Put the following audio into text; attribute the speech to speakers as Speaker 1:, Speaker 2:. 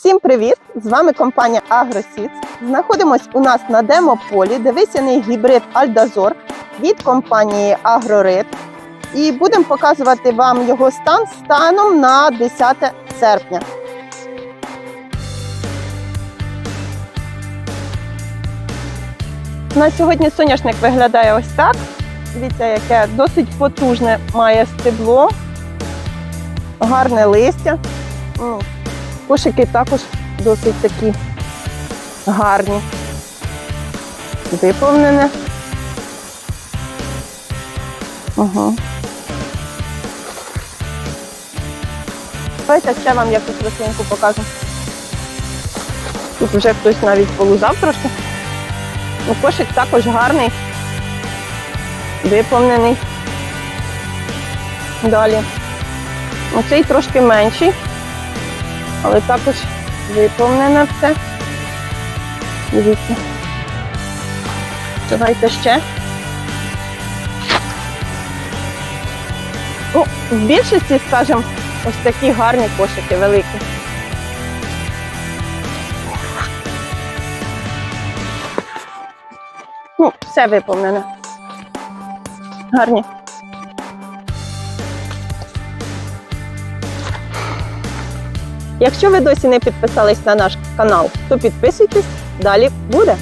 Speaker 1: Всім привіт! З вами компанія AgroSeeds. Знаходимось у нас на демополі, де висяний гібрид Альдазор від компанії AgroRed. І будемо показувати вам його стан станом на 10 серпня. На сьогодні соняшник виглядає ось так. Дивіться, яке досить потужне має стебло, гарне листя. Кошики також досить такі гарні. Виповнене. Угу. Давайте ще вам якусь рослинку покажу. Тут вже хтось навіть полузав трошки. Ну, кошик також гарний, виповнений. Далі. Оцей трошки менший, але також виповнене все. Дивіться. Давайте ще. Ну, в більшості, скажімо, ось такі гарні кошики великі. Ну, все виповнене. Гарні. Якщо ви досі не підписались на наш канал, то підписуйтесь, далі буде.